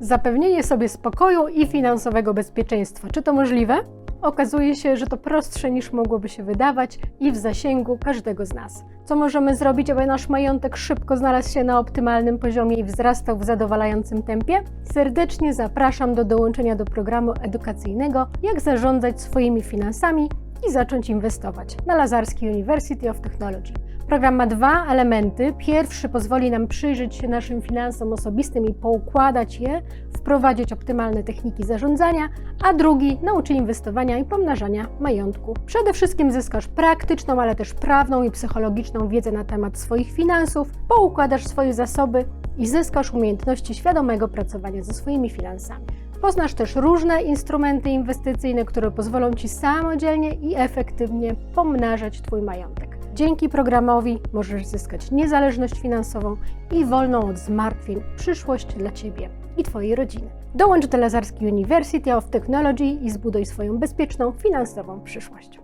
Zapewnienie sobie spokoju i finansowego bezpieczeństwa. Czy to możliwe? Okazuje się, że to prostsze niż mogłoby się wydawać i w zasięgu każdego z nas. Co możemy zrobić, aby nasz majątek szybko znalazł się na optymalnym poziomie i wzrastał w zadowalającym tempie? Serdecznie zapraszam do dołączenia do programu edukacyjnego Jak zarządzać swoimi finansami i zacząć inwestować na Lazarski University of Technology. Program ma dwa elementy. Pierwszy pozwoli nam przyjrzeć się naszym finansom osobistym i poukładać je, wprowadzić optymalne techniki zarządzania, a drugi nauczy inwestowania i pomnażania majątku. Przede wszystkim zyskasz praktyczną, ale też prawną i psychologiczną wiedzę na temat swoich finansów, poukładasz swoje zasoby i zyskasz umiejętności świadomego pracowania ze swoimi finansami. Poznasz też różne instrumenty inwestycyjne, które pozwolą Ci samodzielnie i efektywnie pomnażać Twój majątek. Dzięki programowi możesz zyskać niezależność finansową i wolną od zmartwień przyszłość dla Ciebie i Twojej rodziny. Dołącz do Lazarski University of Technology i zbuduj swoją bezpieczną finansową przyszłość.